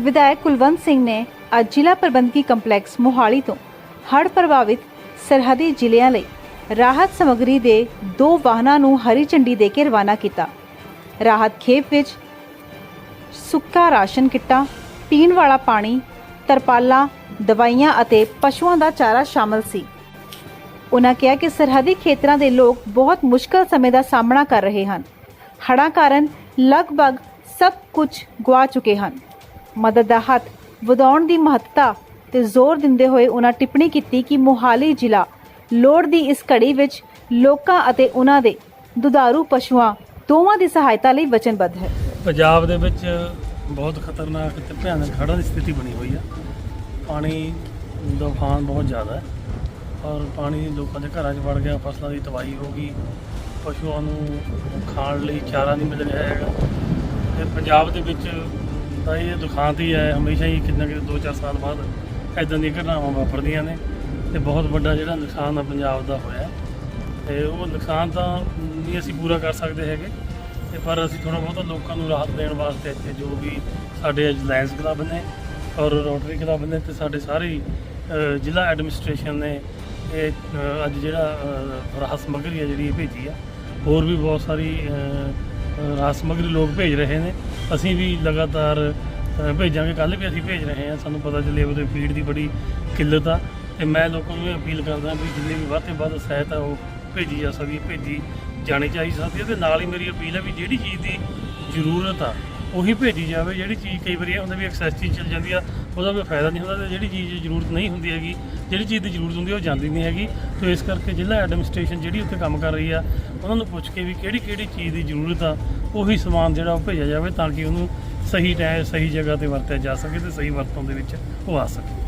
ਵਿਧਾਇਕ ਕੁਲਵੰਤ ਸਿੰਘ ਨੇ ਅੱਜ ਜ਼ਿਲ੍ਹਾ ਪ੍ਰਬੰਧਕੀ ਕੰਪਲੈਕਸ ਮੋਹਾਲੀ ਤੋਂ ਹੜ੍ਹ ਪ੍ਰਭਾਵਿਤ ਸਰਹੱਦੀ ਜ਼ਿਲ੍ਹਿਆਂ ਲਈ ਰਾਹਤ ਸਮੱਗਰੀ ਦੇ ਦੋ ਵਾਹਨਾਂ ਨੂੰ ਹਰੀ ਝੰਡੀ ਦੇ ਕੇ ਰਵਾਨਾ ਕੀਤਾ। ਰਾਹਤ ਖੇਪ ਵਿੱਚ ਸੁੱਕਾ ਰਾਸ਼ਨ ਕਿੱਟਾਂ, ਪੀਣ ਵਾਲਾ ਪਾਣੀ, ਤਰਪਾਲਾਂ, ਦਵਾਈਆਂ ਅਤੇ ਪਸ਼ੂਆਂ ਦਾ ਚਾਰਾ ਸ਼ਾਮਲ ਸੀ। ਉਨ੍ਹਾਂ ਕਿਹਾ ਕਿ ਸਰਹੱਦੀ ਖੇਤਰਾਂ ਦੇ ਲੋਕ ਬਹੁਤ ਮੁਸ਼ਕਲ ਸਮੇਂ ਦਾ ਸਾਹਮਣਾ ਕਰ ਰਹੇ ਹਨ। ਹੜ੍ਹਾਂ ਕਾਰਨ ਲਗਭਗ ਸਭ ਕੁਝ ਗਵਾ ਚੁੱਕੇ ਹਨ। ਮਦਦ ਦਾ ਹੱਥ ਵਧਾਉਣ ਦੀ ਮਹੱਤਤਾ ਤੇ ਜ਼ੋਰ ਦਿੰਦੇ ਹੋਏ ਉਨ੍ਹਾਂ ਟਿੱਪਣੀ ਕੀਤੀ ਕਿ ਮੋਹਾਲੀ ਜ਼ਿਲ੍ਹਾ ਲੋੜ ਦੀ ਇਸ ਘੜੀ ਵਿੱਚ ਲੋਕਾਂ ਅਤੇ ਉਨ੍ਹਾਂ ਦੇ ਦੁਧਾਰੂ ਪਸ਼ੂਆਂ ਦੋਵਾਂ ਦੀ ਸਹਾਇਤਾ ਲਈ ਵਚਨਬੱਧ ਹੈ। ਪੰਜਾਬ ਦੇ ਵਿੱਚ ਬਹੁਤ ਖਤਰਨਾਕ ਤੇ ਭਿਆਨਕ ਹੜ੍ਹਾਂ ਦੀ ਸਥਿਤੀ ਬਣੀ ਹੋਈ ਆ। ਪਾਣੀ ਦਾ ਉਫਾਨ ਬਹੁਤ ਜ਼ਿਆਦਾ ਹੈ ਔਰ ਪਾਣੀ ਲੋਕਾਂ ਦੇ ਘਰਾਂ 'ਚ ਵੜ ਗਿਆ, ਫਸਲਾਂ ਦੀ ਤਬਾਹੀ ਹੋ ਗਈ, ਪਸ਼ੂਆਂ ਨੂੰ ਖਾਣ ਲਈ ਚਾਰਾ ਨਹੀਂ ਮਿਲ ਰਿਹਾ ਹੈਗਾ। ਤੇ ਪੰਜਾਬ ਦੇ ਵਿੱਚ ਤਾਂ ਇਹ ਦੁਖਾਂਤ ਹੀ ਹੈ ਹਮੇਸ਼ਾ ਹੀ ਕਿੰਨਾ ਕਿ 2-4 ਸਾਲ ਬਾਅਦ ਐਦਾਂ ਦੀਆਂ ਘਟਨਾਵਾਂ ਵਾਪਰਦੀਆਂ ਨੇ ਤੇ ਬਹੁਤ ਵੱਡਾ ਜਿਹੜਾ ਨੁਕਸਾਨ ਆ ਪੰਜਾਬ ਦਾ ਹੋਇਆ ਤੇ ਉਹ ਨੁਕਸਾਨ ਤਾਂ ਨਹੀਂ ਅਸੀਂ ਪੂਰਾ ਕਰ ਸਕਦੇ ਹੈਗੇ, ਤੇ ਪਰ ਅਸੀਂ ਥੋੜਾ ਬਹੁਤਾ ਲੋਕਾਂ ਨੂੰ ਰਾਹਤ ਦੇਣ ਵਾਸਤੇ ਇੱਥੇ ਜੋ ਵੀ ਸਾਡੇ ਲਾਇਨਸ ਕਲੱਬ ਨੇ ਔਰ ਰੋਟਰੀ ਕਲੱਬ ਨੇ ਤੇ ਸਾਡੇ ਸਾਰੇ ਜ਼ਿਲ੍ਹਾ ਐਡਮਿਨਿਸਟ੍ਰੇਸ਼ਨ ਨੇ ਇਹ ਅੱਜ ਜਿਹੜਾ ਰਾਹਤ ਸਮੱਗਰੀ ਹੈ ਜਿਹੜੀ ਇਹ ਭੇਜੀ ਆ। ਹੋਰ ਵੀ ਬਹੁਤ ਸਾਰੀ ਰਾਹਤ ਸਮੱਗਰੀ ਲੋਕ ਭੇਜ ਰਹੇ ਨੇ। ਅਸੀਂ ਵੀ ਲਗਾਤਾਰ ਭੇਜਾਂਗੇ। ਕੱਲ ਵੀ ਅਸੀਂ ਭੇਜ ਰਹੇ ਹਾਂ। ਸਾਨੂੰ ਪਤਾ ਚੱਲੇ ਉਹਦੇ ਫੀਡ ਦੀ ਬੜੀ ਕਿੱਲਤ ਆ। ਤੇ ਮੈਂ ਲੋਕਾਂ ਨੂੰ ਇਹ ਅਪੀਲ ਕਰਦਾ ਵੀ ਜਿੰਨੀ ਵੀ ਵੱਧ ਤੋਂ ਵੱਧ ਸਹਾਇਤਾ ਉਹ ਭੇਜੀ ਜਾ ਸਕਦੀ ਹੈ, ਭੇਜੀ ਜਾਣੀ ਚਾਹੀਦੀ ਸਕਦੀ ਹੈ ਤੇ ਨਾਲ ਹੀ ਮੇਰੀ ਅਪੀਲ ਹੈ ਵੀ ਜਿਹੜੀ ਚੀਜ਼ ਦੀ ਜ਼ਰੂਰਤ ਆ ਉਹੀ ਭੇਜੀ ਜਾਵੇ, ਜਿਹੜੀ ਚੀਜ਼ ਕਈ ਵਾਰੀ ਇਹ ਹੁੰਦਾ ਵੀ ਐਕਸੈਸ ਚੀਜ਼ ਚੱਲ ਜਾਂਦੀ ਆ, ਉਹਦਾ ਕੋਈ ਫਾਇਦਾ ਨਹੀਂ ਹੁੰਦਾ ਤੇ ਜਿਹੜੀ ਚੀਜ਼ ਦੀ ਜ਼ਰੂਰਤ ਨਹੀਂ ਹੁੰਦੀ ਹੈਗੀ, ਜਿਹੜੀ ਚੀਜ਼ ਦੀ ਜ਼ਰੂਰਤ ਹੁੰਦੀ ਉਹ ਜਾਂਦੀ ਨਹੀਂ ਹੈਗੀ। ਤੇ ਇਸ ਕਰਕੇ ਜ਼ਿਲ੍ਹਾ ਐਡਮਿਨਿਸਟ੍ਰੇਸ਼ਨ ਜਿਹੜੀ ਉੱਥੇ ਕੰਮ ਕਰ ਰਹੀ ਆ, ਉਹਨਾਂ ਨੂੰ ਪੁੱਛ ਕੇ ਵੀ ਕਿਹੜੀ ਕਿਹੜੀ ਚੀਜ਼ ਦੀ ਜ਼ਰੂਰਤ ਆ, ਉਹੀ ਸਮਾਨ ਜਿਹੜਾ ਉਹ ਭੇਜਿਆ ਜਾਵੇ ਤਾਂ ਕਿ ਉਹਨੂੰ ਸਹੀ ਟਾਈਮ ਸਹੀ ਜਗ੍ਹਾ ਤੇ ਵਰਤਿਆ ਜਾ ਸਕੇ ਤੇ ਸਹੀ ਵਰਤੋਂ ਦੇ ਵਿੱਚ ਉਹ ਆ ਸਕੇ।